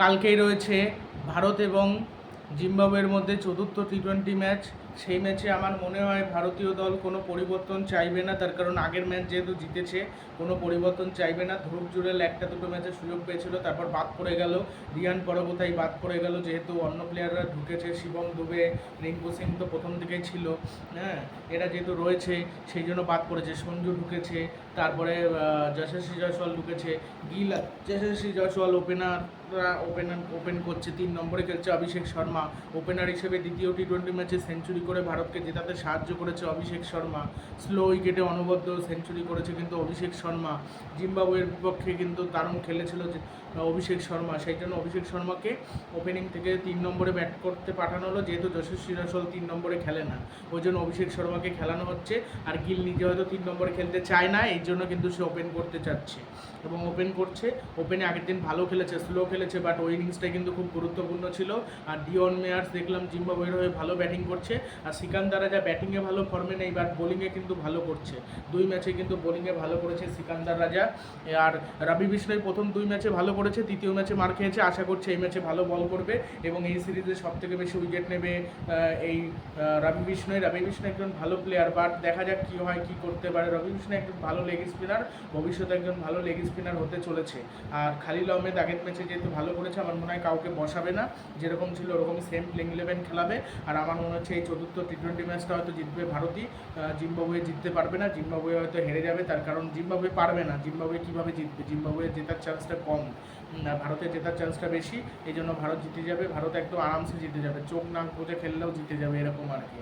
কালকেই রয়েছে ভারত এবং জিম্বাবুয়ের মধ্যে চতুর্থ টি টোয়েন্টি ম্যাচ সেই ম্যাচে আমার মনে হয় ভারতীয় দল কোনো পরিবর্তন চাইবে না, তার কারণ আগের ম্যাচ যেহেতু জিতেছে, কোনো পরিবর্তন চাইবে না। ধ্রুব জুরেল একটা দুটো ম্যাচে সুযোগ পেয়েছিল, তারপর বাদ পড়ে গেল। রিয়ান পরবতাই বাদ পড়ে গেল, যেহেতু অন্য প্লেয়াররা ঢুকেছে, শিবম দুবে, রিঙ্কু সিং তো প্রথম থেকেই ছিল। হ্যাঁ এরা যেহেতু রয়েছে, সেই জন্য বাদ পড়েছে। সঞ্জু ঢুকেছে, তারপরে যশস্বী জয়সওয়াল ঢুকেছে। Gill, Yashasvi Jaiswal opener opener open open করছে। তিন নম্বরে খেলছে অভিষেক শর্মা। ওপেনার হিসেবে দ্বিতীয় টি টোয়েন্টি ম্যাচে সেঞ্চুরি করে ভারতকে জেতাতে সাহায্য করেছে অভিষেক শর্মা। স্লো উইকেটে অনবদ্য সেঞ্চুরি করেছে কিন্তু অভিষেক শর্মা। জিম্বাবুয়ের বিপক্ষে কিন্তু দারুণ খেলেছিল অভিষেক শর্মা। সেই জন্য অভিষেক শর্মাকে ওপেনিং থেকে তিন নম্বরে ব্যাট করতে পাঠানো হলো। যেহেতু যশস্বী রসল তিন নম্বরে খেলে না। ওই জন্য অভিষেক শর্মাকে খেলানো হচ্ছে। আর গিল নিজে হয়তো তিন নম্বরে খেলতে চায় না। এই জন্য কিন্তু সে ওপেন করতে চাচ্ছে। এবং ওপেন করছে। ওপেনে আগের দিন ভালো খেলেছে। স্লো খেলেছে বাট ওই ইনিংসটাই কিন্তু খুব গুরুত্বপূর্ণ ছিল। আর ডিওন মেয়ার্স দেখলাম জিম্বাবুয়ের হয়ে ভালো ব্যাটিং করছে। আর সিকান্দারা যা ব্যাটিংয়ে ভালো ফর্মে নেই বাট বোলিংয়ে কিন্তু ভালো করছে। দুই ম্যাচে কিন্তু বোলিংয়ে ভালো করেছে সিকান্দার রাজা। আর রবি বিষ্ণয় প্রথম দুই ম্যাচে ভালো করেছে, তৃতীয় ম্যাচে মার খেয়েছে। আশা করছে এই ম্যাচে ভালো বল করবে এবং এই সিরিজে সব থেকে বেশি উইকেট নেবে এই রবি বিষ্ণয় রবি বিষ্ণয় একজন ভালো প্লেয়ার বাট দেখা যাক কী হয়, কী করতে পারে। রবি বিষ্ণয় একজন ভালো লেগ স্পিনার ভবিষ্যতে একজন ভালো লেগ স্পিনার হতে চলেছে। আর খালিল আহমেদ আগের ম্যাচে যেহেতু ভালো করেছে, আমার মনে হয় কাউকে বসাবে না। যেরকম ছিল ওরকম সেম প্লেইং ইলেভেন খেলাবে। আর আমার মনে হচ্ছে এই চতুর্থ টি টোয়েন্টি ম্যাচটা হয়তো জিতবে ভারতই। জিম্বাবুয়ে জিততে পারবে না, জিম্বাবুয়ে হয়তো হেরে যাবে। তার কারণ জিম্বাবুয়ে পারবে না, জিম্বাবুয়ে কীভাবে জিতবে? জিম্বাবুয়ে জেতার চান্সটা কম। ভারতের জেতার চান্সটা বেশি। এই জন্য ভারত জিতে যাবে, ভারত একদম আরামসে জিতে যাবে। চোখ, নাক বুঝে খেললেও জিতে যাবে, এরকম আর কি।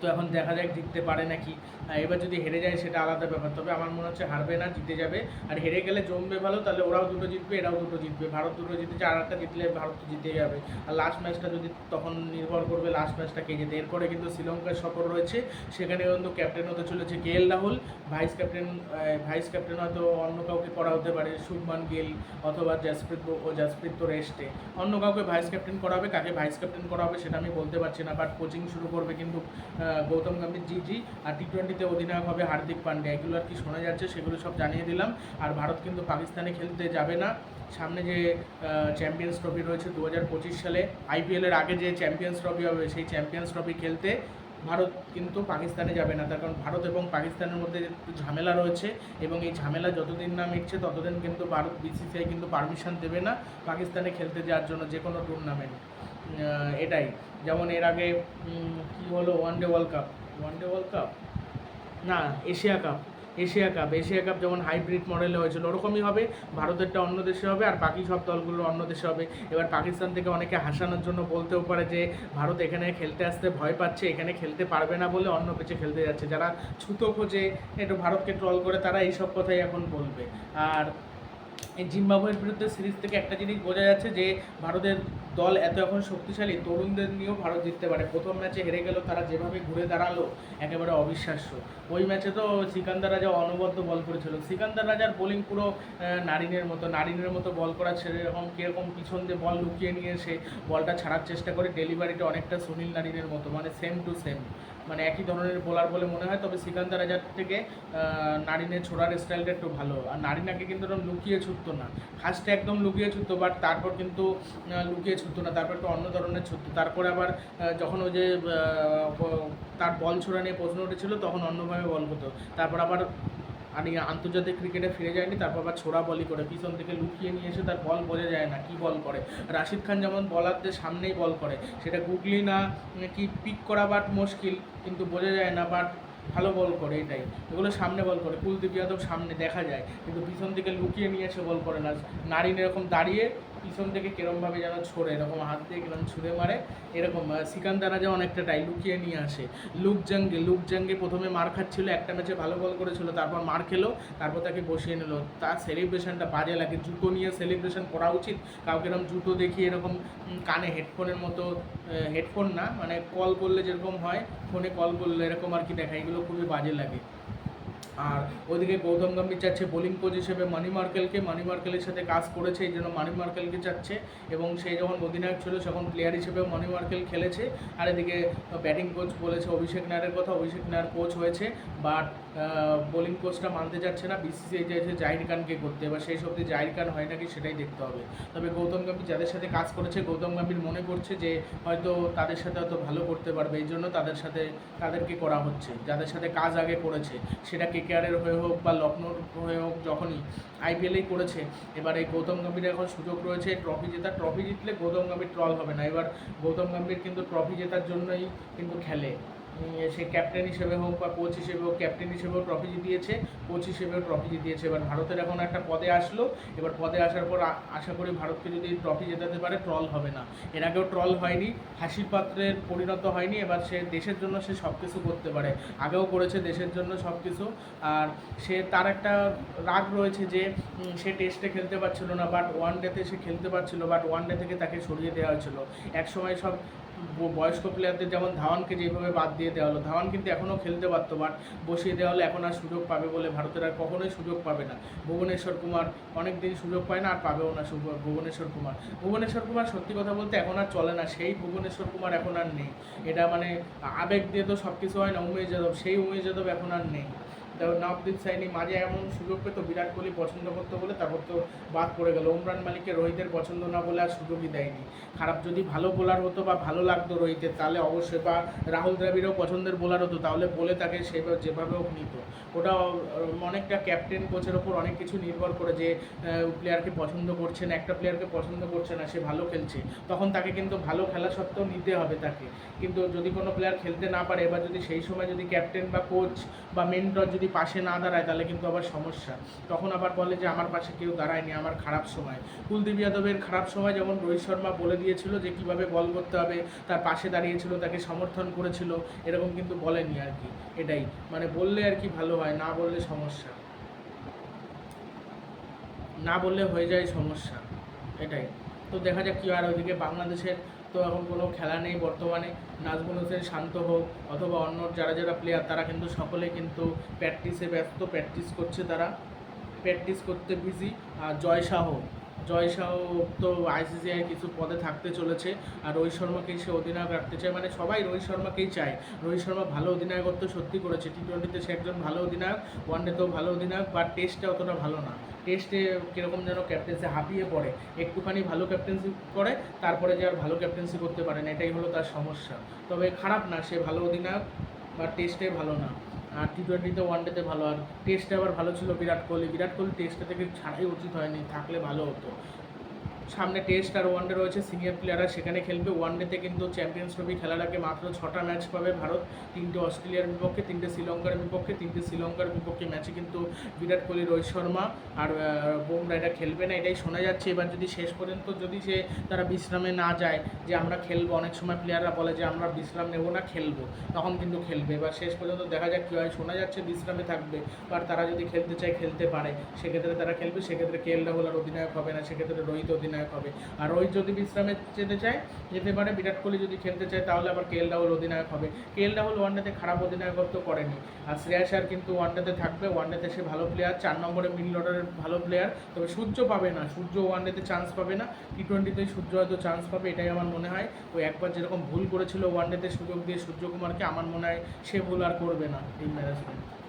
তো এখন দেখা যাক জিততে পারে নাকি। এবার যদি হেরে যায় সেটা আলাদা ব্যাপার। তবে আমার মনে হচ্ছে হারবে না, জিতে যাবে। আর হেরে গেলে জমবে ভালো, তাহলে ওরাও দুটো জিতবে, এরাও দুটো জিতবে। ভারত দুটো জিতেছে, আর একটা জিতলে ভারত তো জিতে যাবে। আর লাস্ট ম্যাচটা যদি তখন নির্ভর করবে লাস্ট ম্যাচটা কে যেতে এরপরে কিন্তু শ্রীলঙ্কার সফর রয়েছে। সেখানে কিন্তু ক্যাপ্টেন হতে চলেছে K L Rahul. Vice captain vice captain হয়তো অন্য কাউকে করা হতে পারে, শুভমান গিল অথবা জাসপ্রীত ও জাসপ্রীত তো রেস্টে অন্য কাউকে ভাইস ক্যাপ্টেন করা হবে কাকে ভাইস ক্যাপ্টেন করা হবে সেটা আমি বলতে পারছি না বাট কোচিং শুরু করবে কিন্তু গৌতম গম্ভীর জি জি আর টি টোয়েন্টিতে অধিনায়ক হবে হার্দিক পান্ডে। এগুলো আর কি শোনা যাচ্ছে, সেগুলো সব জানিয়ে দিলাম। আর ভারত কিন্তু পাকিস্তানে খেলতে যাবে না। সামনে যে চ্যাম্পিয়ন্স ট্রফি রয়েছে দু হাজার পঁচিশ সালে আইপিএলের আগে যে চ্যাম্পিয়ন্স ট্রফি হবে, সেই চ্যাম্পিয়ন্স ট্রফি খেলতে ভারত কিন্তু পাকিস্তানে যাবে না। তার কারণ ভারত এবং পাকিস্তানের মধ্যে ঝামেলা রয়েছে এবং এই ঝামেলা যতদিন না মিটছে ততদিন কিন্তু ভারত বিসিসিআই কিন্তু পারমিশন দেবে না পাকিস্তানে খেলতে যাওয়ার জন্য যে কোনো টুর্নামেন্ট এটাই। যেমন এর আগে কি হলো? One day world cup. One day world cup? না, Asia cup. Asia cup. Asia cup যেমন হাইব্রিড মডেলে হয়েছিল, ওরকমই হবে। ভারতেরটা অন্য দেশে হবে আর বাকি সব দলগুলো অন্য দেশে হবে। এবার পাকিস্তান থেকে অনেকে হাসানোর জন্য বলতেও পারে যে, ভারত এখানে খেলতে আসতে ভয় পাচ্ছে, এখানে খেলতে পারবে না বলে অন্য পিছে খেলতে যাচ্ছে। যারা ছুতো খোঁজে, একটু ভারতকে ট্রল করে, তারা এইসব কথাই এখন বলবে। আর জিম্বাবুয়ের বিরুদ্ধে সিরিজ থেকে একটা জিনিস বোঝা যাচ্ছে যে ভারতের দল এত এখন শক্তিশালী, তরুণদের নিয়েও ভারত জিততে পারে। প্রথম ম্যাচে হেরে গেল, তারা যেভাবে ঘুরে দাঁড়াল, একেবারে অবিশ্বাস্য। ওই ম্যাচে তো সিকান্দার রাজা অনবদ্য বল করেছিল। সিকান্দার রাজার বোলিং পুরো নারিনের মতো নারিনের মতো বল করা ছেড়ে এরকম কীরকম পিছন দিয়ে বল লুকিয়ে নিয়ে এসে বলটা ছাড়ার চেষ্টা করে ডেলিভারিটা অনেকটা সুনীল নারিনের মতো মানে সেম টু সেম মানে একই ধরনের বোলার বলে মনে হয়, তবে সিকান্দার রাজার থেকে নারিনের ছোড়ার স্টাইলটা একটু ভালো। আর নারিনাকে কিন্তু এরকম লুকিয়ে ছুটতো না। ফার্স্টে একদম লুকিয়ে ছুটতো বাট তারপর কিন্তু লুকিয়ে ছুটতো না। তারপর একটু অন্য ধরনের ছুটতো। তারপরে আবার যখন ওই যে তার বল ছোড়া নিয়ে প্রশ্ন উঠেছিল, তখন অন্যভাবে বল হতো তারপর আবার আর এই আন্তর্জাতিক ক্রিকেটে ফিরে যায়নি, তারপর আবার ছোড়া বলই করে, পিছন থেকে লুকিয়ে নিয়ে এসে তার বল বোঝা যায় না, কি বল করে। রাশিদ খান যেমন বলারদের সামনেই বল করে, সেটা গুগলি না কি পিক করা বাট মুশকিল, কিন্তু বোঝা যায় না, বাট ভালো বল করে এটাই। এগুলো সামনে বল করে, কুলদীপ যাদব সামনে দেখা যায়, কিন্তু পিছন থেকে লুকিয়ে নিয়ে এসে বল করে না। নারিন এরকম দাঁড়িয়ে পিছন থেকে কিরমভাবে যেন ছোড়ে, এরকম হাত দিয়ে কিরম ছুঁড়ে মারে, এরকম সিকান্দারা যেমন একটা টাই লুকিয়ে নিয়ে আসে। লুক জাঙ্গে লুক জাঙ্গে প্রথমে মার খাচ্ছিল, একটা ম্যাচে ভালো বল করেছিল, তারপর মার খেলো, তারপর তাকে বসিয়ে নিল। তার সেলিব্রেশনটা বাজে লাগে, জুতো নিয়ে সেলিব্রেশন করা উচিত। কাউকে এরকম জুতো দেখিয়ে এরকম কানে হেডফোনের মতো হেডফোন না মানে কল করলে যেরকম হয় ফোনে কল করলে এরকম আর কি দেখা, এগুলো খুবই বাজে লাগে। আর ওইদিকে গৌতম গম্ভীর চাচ্ছে বোলিং কোচ হিসেবে মানি মার্কেলকে মানি মার্কেলের সাথে কাজ করেছে, এই জন্য মানি মার্কেলকে চাচ্ছে এবং সে যখন অধিনায়ক ছিল তখন প্লেয়ার হিসেবেও মানি মার্কেল খেলেছে। আর এদিকে ব্যাটিং কোচ বলেছে অভিষেক নায়ারের কথা, অভিষেক নায়ার কোচ হয়েছে বাট বোলিং কোচটা মানতে যাচ্ছে না। বিসিসিআই চাইছে জাহির খানকে করতে, এবার সেই সবজি জাহির খান হয় নাকি সেটাই দেখতে হবে। তবে গৌতম গম্ভীর যাদের সাথে কাজ করেছে, গৌতম গম্ভীর মনে করছে যে হয়তো তাদের সাথে হয়তো ভালো করতে পারবে, এই জন্য তাদের সাথে তাদেরকে করা হচ্ছে, যাদের সাথে কাজ আগে করেছে, সেটা কেকেআরের হয়ে হোক বা লখনৌর হয়ে হোক যখনই আইপিএলেই করেছে, এবার এই গৌতম গম্ভীর এখন সুযোগ রয়েছে ট্রফি জেতার ট্রফি জিতলে গৌতম গম্ভীর ট্রল হবে না। এবার গৌতম গম্ভীর কিন্তু ট্রফি জেতার জন্যই কিন্তু খেলে। সে ক্যাপ্টেন হিসেবে হোক বা কোচ হিসেবে হোক ক্যাপ্টেন হিসেবেও ট্রফি জিতিয়েছে কোচ হিসেবেও ট্রফি জিতিয়েছে। এবার ভারতের এখন একটা পদে আসলো। এবার পদে আসার পর আশা করি ভারতকে যদি ট্রফি জেতাতে পারে ট্রল হবে না। এর আগেও ট্রল হয়নি, হাসির পাত্রের পরিণত হয়নি। এবার সে দেশের জন্য সে সব কিছু করতে পারে। আগেও করেছে দেশের জন্য সব কিছু আর সে তার একটা রাগ রয়েছে যে সে টেস্টে খেলতে পারছিল না বাট ওয়ান ডেতে সে খেলতে পারছিল বাট ওয়ান ডে থেকে তাকে সরিয়ে দেওয়া হয়েছিল। এক সময় সব বয়স্ক প্লেয়ারদের যেমন ধাওয়ানকে যেভাবে বাদ দিয়ে দেওয়া হলো, ধাওয়ান কিন্তু এখনও খেলতে পারতো বাট বসিয়ে দেওয়া হলে এখন আর সুযোগ পাবে বলে ভারতের আর কখনোই সুযোগ পাবে না। ভুবনেশ্বর কুমার অনেক দিন সুযোগ পায় না আর পাবেও না ভুবনেশ্বর কুমার। ভুবনেশ্বর কুমার সত্যি কথা বলতে এখন আর চলে না, সেই ভুবনেশ্বর কুমার এখন আর নেই। এটা মানে আবেগ দিয়ে তো সব কিছু হয় না, উমেশ যাদব, সেই উমেশ যাদব এখন আর নেই। নবদীপ সাইনি মাঝে এমন সুযোগ পেত, বিরাট কোহলি পছন্দ করতো বলে তারপর তো বাদ পড়ে গেল। ওমরান মালিককে রোহিতের পছন্দ না বলে আর সুযোগই দেয়নি। খারাপ যদি ভালো বোলার হতো বা ভালো লাগতো রোহিতের, তাহলে অবশ্যই, বা রাহুল দ্রাবিড়ও পছন্দের বোলার হতো, তাহলে বলে তাকে সেভাবে যেভাবে হোক নিত। ওটা অনেকটা ক্যাপ্টেন কোচের ওপর অনেক কিছু নির্ভর করে যে প্লেয়ারকে পছন্দ করছে না, একটা প্লেয়ারকে পছন্দ করছে না, সে ভালো খেলছে। তখন তাকে কিন্তু ভালো খেলা সত্ত্বেও নিতে হবে তাকে। কিন্তু যদি কোনো প্লেয়ার খেলতে না পারে এবার যদি সেই সময় যদি ক্যাপ্টেন বা কোচ বা মেন্টর যদি পাশে না দাঁড়ায় তাহলে কিন্তু আবার সমস্যা। তখন আবার বলে যে, আমার পাশে কেউ দাঁড়ায়নি, আমার খারাপ সময়। কুলদীপ যাদবের খারাপ সময় যেমন রোহিত শর্মা বলে দিয়েছিল যে, কীভাবে বল করতে হবে? তার পাশে দাঁড়িয়েছিল, তাকে সমর্থন করেছিল, এরকম কিন্তু বলেনি আর কি, এটাই। মানে বললে আর কি ভালো হয়, না বললে সমস্যা। না বললে হয়ে যায় সমস্যা, এটাই। তো দেখা যাক কি আর ওইদিকে বাংলাদেশের তো এখন কোনো খেলা নেই বর্তমানে। নাজমুল হোসেন শান্ত হোক অথবা অন্য যারা যারা প্লেয়ার তারা কিন্তু সকলে কিন্তু প্র্যাকটিসে ব্যস্ত প্র্যাকটিস করছে তারা। প্র্যাকটিস করতে বিজি আর জয় শাহ জয় শাহ তো আইসিসিআই কিছু পদে থাকতে চলেছে। আর রোহিত শর্মাকেই সে অধিনায়ক রাখতে চায়। মানে সবাই রোহিত শর্মাকেই চায়। রোহিত শর্মা ভালো অধিনায়কত্ব সত্যি করেছে। টি টোয়েন্টিতে সে একজন ভালো অধিনায়ক ওয়ান ডেতেও ভালো অধিনায়ক বাট টেস্টে অতটা ভালো না। টেস্টে কীরকম যেন ক্যাপ্টেন্সি হাঁপিয়ে পড়ে। একটুখানি ভালো ক্যাপ্টেন্সি করে, তারপরে যে আর ভালো ক্যাপ্টেন্সি করতে পারে না, এটাই হলো তার সমস্যা। তবে খারাপ না, সে ভালো অধিনায়ক বা টেস্টে ভালো না। আর টি টোয়েন্টিতে ওয়ান ডেতে ভালো। আর টেস্টে আবার ভালো ছিল, বিরাট কোহলি। বিরাট কোহলি টেস্টে থেকে ছাড়াই উচিত হয়নি, থাকলে ভালো হতো। সামনে টেস্ট আর ওয়ানডে রয়েছে সিনিয়র প্লেয়াররা সেখানে খেলবে। ওয়ানডেতে কিন্তু চ্যাম্পিয়ন্স ট্রফি খেলার আগে মাত্র ছটা ম্যাচ পাবে ভারত। তিনটে অস্ট্রেলিয়ার বিপক্ষে, তিনটে শ্রীলঙ্কার বিপক্ষে, তিনটে শ্রীলঙ্কার বিপক্ষে ম্যাচে কিন্তু বিরাট কোহলি, রোহিত শর্মা আর বুমরা এটা খেলবে না, এটাই শোনা যাচ্ছে। এবার যদি শেষ পর্যন্ত যদি সে তারা বিশ্রামে না যায়, যে আমরা খেলব, অনেক সময় প্লেয়াররা বলে যে আমরা বিশ্রাম নেব না, খেলব, তখন কিন্তু খেলবে। এবার শেষ পর্যন্ত দেখা যাক কী হয়, শোনা যাচ্ছে বিশ্রামে থাকবে আর তারা যদি খেলতে চায়, খেলতে পারে, সেক্ষেত্রে তারা খেলবে, সেক্ষেত্রে কে এল রাহুল আর অধিনায়ক হবে না, সেক্ষেত্রে রোহিত অধিনায়ক হবে। আর রোহিত যদি বিশ্রামে যেতে চায়, যেতে পারে। বিরাট কোহলি যদি খেলতে চায়, তাহলে আবার কে এল রাহুল অধিনায়ক হবে। কে এল রাহুল ওয়ানডেতে খারাপ অধিনায়কত্ব করেনি। আর শ্রেয়াস আর কিন্তু ওয়ানডেতে থাকবে। ওয়ানডেতে সে ভালো প্লেয়ার চার নম্বরে মিডল অর্ডারের ভালো প্লেয়ার তবে সূর্য পাবে না। সূর্য ওয়ানডেতে চান্স পাবে না। টি টোয়েন্টিতে সূর্য হয়তো চান্স পাবে, এটাই আমার মনে হয়। ওই একবার যেরকম ভুল করেছিল ওয়ানডেতে সুযোগ দিয়ে সূর্যকুমারকে আমার মনে হয় সে ভুল আর করবে না এই ম্যানেজমেন্ট